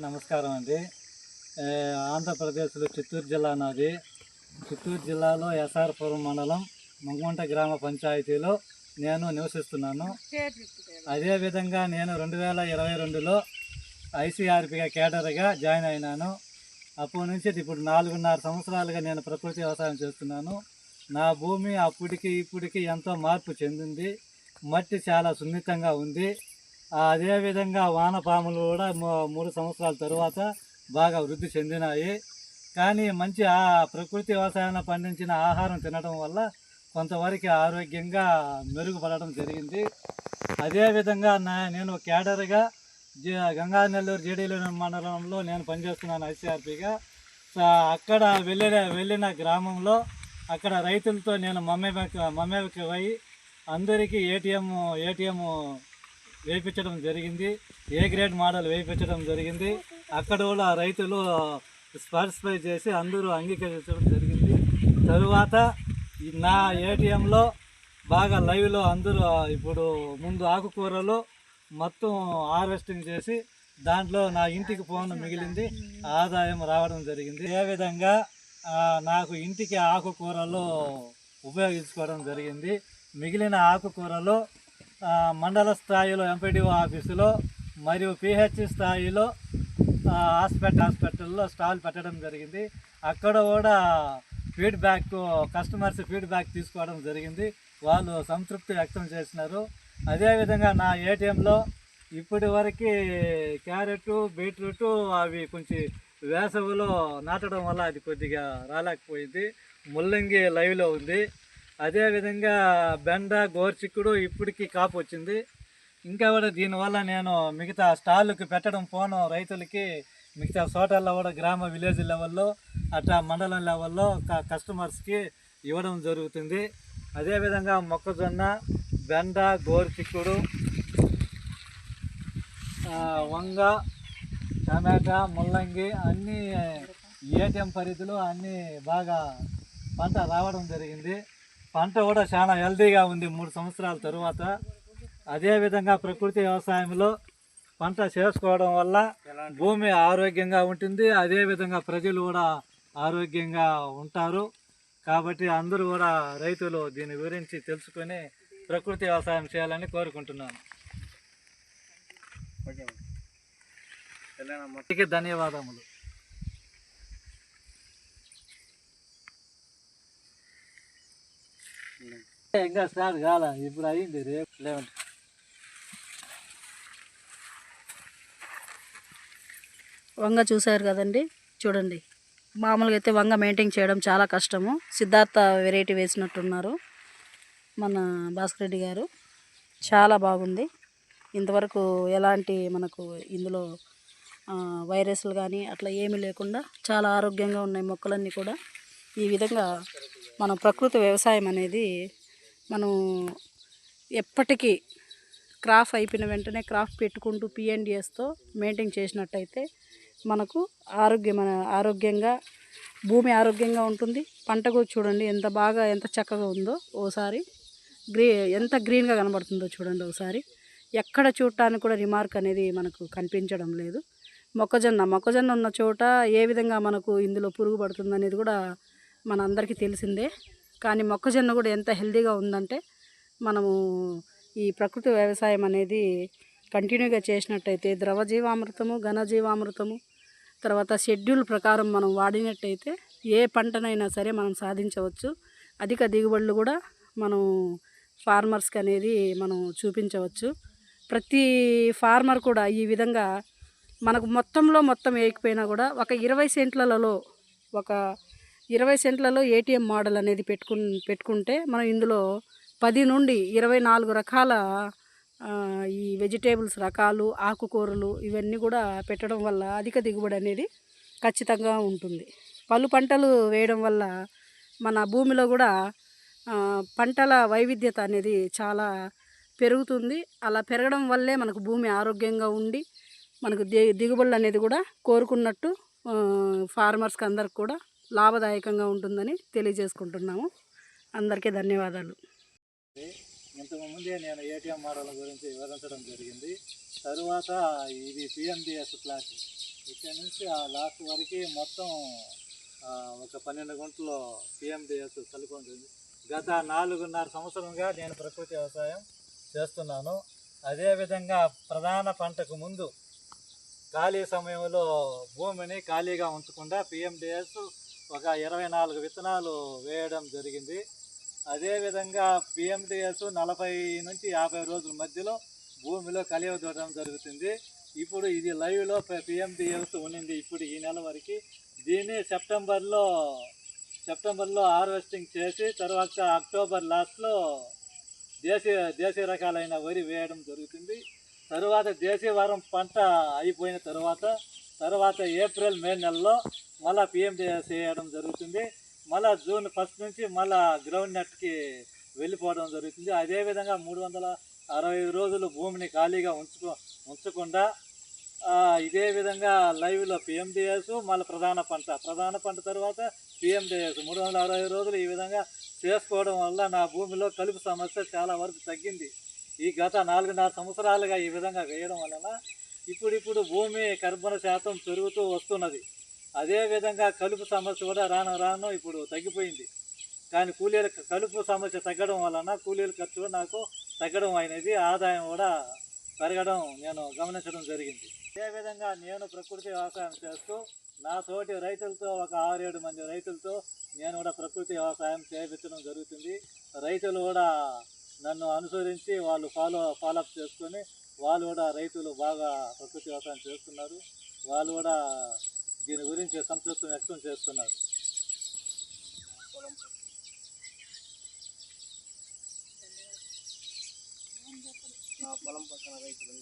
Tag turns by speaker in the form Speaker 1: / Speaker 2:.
Speaker 1: నమస్కారం అండి. ఆంధ్రప్రదేశ్లో చిత్తూరు జిల్లా నాది. చిత్తూరు జిల్లాలో ఎస్ఆర్పురం మండలం మంగుంట గ్రామ పంచాయతీలో నేను నివసిస్తున్నాను. అదేవిధంగా నేను రెండు వేల ఇరవై రెండులో ఐసీఆర్పిగా కేడర్గా జాయిన్ అయినాను. అప్పటి నుంచి ఇప్పుడు నాలుగున్నర సంవత్సరాలుగా నేను ప్రకృతి వ్యవసాయం చేస్తున్నాను. నా భూమి అప్పటికి ఇప్పటికి ఎంతో మార్పు చెందింది. మట్టి చాలా సున్నితంగా ఉంది. అదేవిధంగా వానపాములు కూడా మూడు సంవత్సరాల తరువాత బాగా వృద్ధి చెందినాయి. కానీ మంచి ఆ ప్రకృతి వ్యవసాయాన్ని పండించిన ఆహారం తినడం వల్ల కొంతవరకు ఆరోగ్యంగా మెరుగుపడడం జరిగింది. అదేవిధంగా నా నేను కేడర్గా జి గంగా నెల్లూరు మండలంలో నేను పనిచేస్తున్నాను ఐసీఆర్పీగా అక్కడ వెళ్ళిన వెళ్ళిన గ్రామంలో అక్కడ రైతులతో నేను మమ్మీ మమ్మేకి పోయి అందరికీ ఏటీఎం ఏటీఎం వేయించడం జరిగింది. ఏ గ్రేడ్ మోడల్ వేయించడం జరిగింది. అక్కడ కూడా రైతులు స్పాటిస్ఫై చేసి అందరూ అంగీకరించడం జరిగింది. తరువాత నా ఏటీఎంలో బాగా లైవ్లో అందరూ ఇప్పుడు ముందు ఆకుకూరలు మొత్తం హార్వెస్టింగ్ చేసి దాంట్లో నా ఇంటికి పోను మిగిలింది. ఆదాయం రావడం జరిగింది. ఏ విధంగా నాకు ఇంటికి ఆకుకూరలు ఉపయోగించుకోవడం జరిగింది. మిగిలిన ఆకుకూరలు మండల స్థాయిలో ఎంపీడీఓ ఆఫీసులో మరియు పిహెచ్ స్థాయిలో హాస్పిటల్ హాస్పిటల్లో స్టాల్ పెట్టడం జరిగింది. అక్కడ కూడా ఫీడ్బ్యాక్ కస్టమర్స్ ఫీడ్బ్యాక్ తీసుకోవడం జరిగింది. వాళ్ళు సంతృప్తి వ్యక్తం చేసినారు. అదేవిధంగా నా ఏటీఎంలో ఇప్పటి వరకు క్యారెట్ బీట్రూట్ అవి కొంచెం వేసవిలో నాటడం వల్ల అది కొద్దిగా రాలేకపోయింది. ముల్లంగి లైవ్లో ఉంది. అదేవిధంగా బెండ గోర్చిక్కుడు ఇప్పటికి కాపు వచ్చింది. ఇంకా కూడా దీనివల్ల నేను మిగతా స్టాళ్ళకి పెట్టడం పోను రైతులకి. మిగతా చోటల్లో కూడా గ్రామ విలేజ్ లెవెల్లో అట్లా మండలం లెవెల్లో కస్టమర్స్కి ఇవ్వడం జరుగుతుంది. అదేవిధంగా మొక్కజొన్న బెండ గోరుచిక్కుడు వంగ టమాటా ముల్లంగి అన్నీ ఏటీఎం పరిధిలో అన్నీ బాగా పంట రావడం జరిగింది. పంట కూడా చాలా హెల్తీగా ఉంది మూడు సంవత్సరాల తరువాత. అదేవిధంగా ప్రకృతి వ్యవసాయంలో పంట చేసుకోవడం వల్ల భూమి ఆరోగ్యంగా ఉంటుంది. అదేవిధంగా ప్రజలు కూడా ఆరోగ్యంగా ఉంటారు. కాబట్టి అందరూ కూడా రైతులు దీని గురించి తెలుసుకొని ప్రకృతి వ్యవసాయం చేయాలని కోరుకుంటున్నాను. ధన్యవాదములు. ఇంకా స్టార్ట్ కాల? ఇప్పుడు అయింది రేపు లెవెన్
Speaker 2: వంగ చూశారు కదండి? చూడండి. మామూలుగా అయితే వంగ మెయింటైన్ చేయడం చాలా కష్టము. సిద్ధార్థ వెరైటీ వేసినట్టున్నారు మన భాస్కర్ రెడ్డి గారు. చాలా బాగుంది. ఇంతవరకు ఎలాంటి మనకు ఇందులో వైరస్లు కానీ అట్లా ఏమీ లేకుండా చాలా ఆరోగ్యంగా ఉన్నాయి మొక్కలన్నీ కూడా. ఈ విధంగా మన ప్రకృతి వ్యవసాయం అనేది మనం ఎప్పటికీ క్రాఫ్ అయిపోయిన వెంటనే క్రాఫ్ పెట్టుకుంటూ పిఎన్డిఎస్తో మెయింటైన్ చేసినట్టయితే మనకు ఆరోగ్యమైన ఆరోగ్యంగా భూమి ఆరోగ్యంగా ఉంటుంది. పంట కూడా చూడండి ఎంత బాగా ఎంత చక్కగా ఉందో ఓసారి. గ్రీ ఎంత గ్రీన్గా కనబడుతుందో చూడండి ఒకసారి ఎక్కడ చూడటానికి కూడా రిమార్క్ అనేది మనకు కనిపించడం లేదు. మొక్కజొన్న మొక్కజొన్న ఉన్న చోట ఏ విధంగా మనకు ఇందులో పురుగు పడుతుంది అనేది కూడా మన అందరికీ తెలిసిందే. కానీ మొక్కజొన్న కూడా ఎంత హెల్తీగా ఉందంటే మనము ఈ ప్రకృతి వ్యవసాయం అనేది కంటిన్యూగా చేసినట్టయితే ద్రవజీవామృతము ఘనజీవామృతము తర్వాత షెడ్యూల్ ప్రకారం మనం వాడినట్టయితే ఏ పంటనైనా సరే మనం సాధించవచ్చు. అధిక దిగుబడులు కూడా మనం ఫార్మర్స్కి అనేది మనం చూపించవచ్చు. ప్రతి ఫార్మర్ కూడా ఈ విధంగా మనకు మొత్తంలో మొత్తం వేయకపోయినా కూడా ఒక ఇరవై సెంట్లలో ఒక ఇరవై సెంట్లలో ఏటీఎం మోడల్ అనేది పెట్టుకు పెట్టుకుంటే మనం ఇందులో పది నుండి ఇరవై నాలుగు రకాల ఈ వెజిటేబుల్స్ రకాలు ఆకుకూరలు ఇవన్నీ కూడా పెట్టడం వల్ల అధిక దిగుబడి అనేది ఖచ్చితంగా ఉంటుంది. పలు పంటలు వేయడం వల్ల మన భూమిలో కూడా పంటల వైవిధ్యత అనేది చాలా పెరుగుతుంది. అలా పెరగడం వల్లే మనకు భూమి ఆరోగ్యంగా ఉండి మనకు ది దిగుబడులు అనేది కూడా కోరుకున్నట్టు ఫార్మర్స్కి అందరికి కూడా లాభదాయకంగా ఉంటుందని తెలియజేసుకుంటున్నాము. అందరికీ ధన్యవాదాలు.
Speaker 1: ఇంతకు ముందే నేను ఏటీఎం మోడల్ గురించి వివరించడం జరిగింది. తరువాత ఇది పిఎండిఎస్ ప్లాట్ ఇక్కడ నుంచి ఆ లాస్ట్ వరకు మొత్తం ఒక పన్నెండు గుంటలు పిఎండిఎస్ చల్లుకుంటుంది గత నాలుగున్నర సంవత్సరంగా నేను ప్రకృతి వ్యవసాయం చేస్తున్నాను. అదేవిధంగా ప్రధాన పంటకు ముందు ఖాళీ సమయంలో భూమిని ఖాళీగా ఉంచకుండా పిఎండిఎస్ ఒక ఇరవై నాలుగు విత్తనాలు వేయడం జరిగింది. అదేవిధంగా పిఎండిఎస్ నలభై నుంచి యాభై రోజుల మధ్యలో భూమిలో కలియ జరుగుతుంది. ఇప్పుడు ఇది లైవ్లో పిఎండిఎస్ ఉండింది ఇప్పుడు ఈ నెల వరకు. దీన్ని సెప్టెంబర్లో సెప్టెంబర్లో హార్వెస్టింగ్ చేసి తర్వాత అక్టోబర్ లాస్ట్లో దేశీయ దేశీయ రకాలైన వరి వేయడం జరుగుతుంది. తరువాత దేశీయ వారం పంట అయిపోయిన తర్వాత తర్వాత ఏప్రిల్ మే నెలలో మళ్ళా పిఎం చేయడం జరుగుతుంది. మళ్ళా జూన్ ఫస్ట్ నుంచి మళ్ళా గ్రౌండ్ నెట్కి వెళ్ళిపోవడం జరుగుతుంది. అదేవిధంగా మూడు వందల అరవై రోజులు భూమిని ఖాళీగా ఉంచుకో ఉంచకుండా ఇదే విధంగా లైవ్లో పిఎండిఎస్ మళ్ళీ ప్రధాన పంట. ప్రధాన పంట తర్వాత పిఎండిఎస్ మూడు వందల అరవై రోజులు ఈ విధంగా చేసుకోవడం వల్ల నా భూమిలో కలుపు సమస్య చాలా వరకు తగ్గింది. ఈ గత నాలుగున్నర సంవత్సరాలుగా ఈ విధంగా వేయడం వలన ఇప్పుడిప్పుడు భూమి కర్బన శాతం పెరుగుతూ వస్తున్నది. అదేవిధంగా కలుపు సమస్య కూడా రాను రాను ఇప్పుడు తగ్గిపోయింది. కానీ కూలీల కలుపు సమస్య తగ్గడం వలన కూలీల ఖర్చు నాకు తగ్గడం అయినది ఆదాయం కూడా పెరగడం నేను గమనించడం జరిగింది. అదేవిధంగా నేను ప్రకృతి వ్యవసాయం చేస్తూ నా తోటి రైతులతో ఒక ఆరేడు మంది రైతులతో నేను కూడా ప్రకృతి వ్యవసాయం చేయించడం జరుగుతుంది. రైతులు కూడా నన్ను అనుసరించి వాళ్ళు ఫాలో ఫాలోఅప్ చేసుకొని వాళ్ళు కూడా రైతులు బాగా ప్రకృతి వ్యవసాయం చేస్తున్నారు. వాళ్ళు కూడా దీని గురించి సంతృప్తి వ్యక్తం చేస్తున్నారు.
Speaker 3: నా పొలం పక్కన రైతులు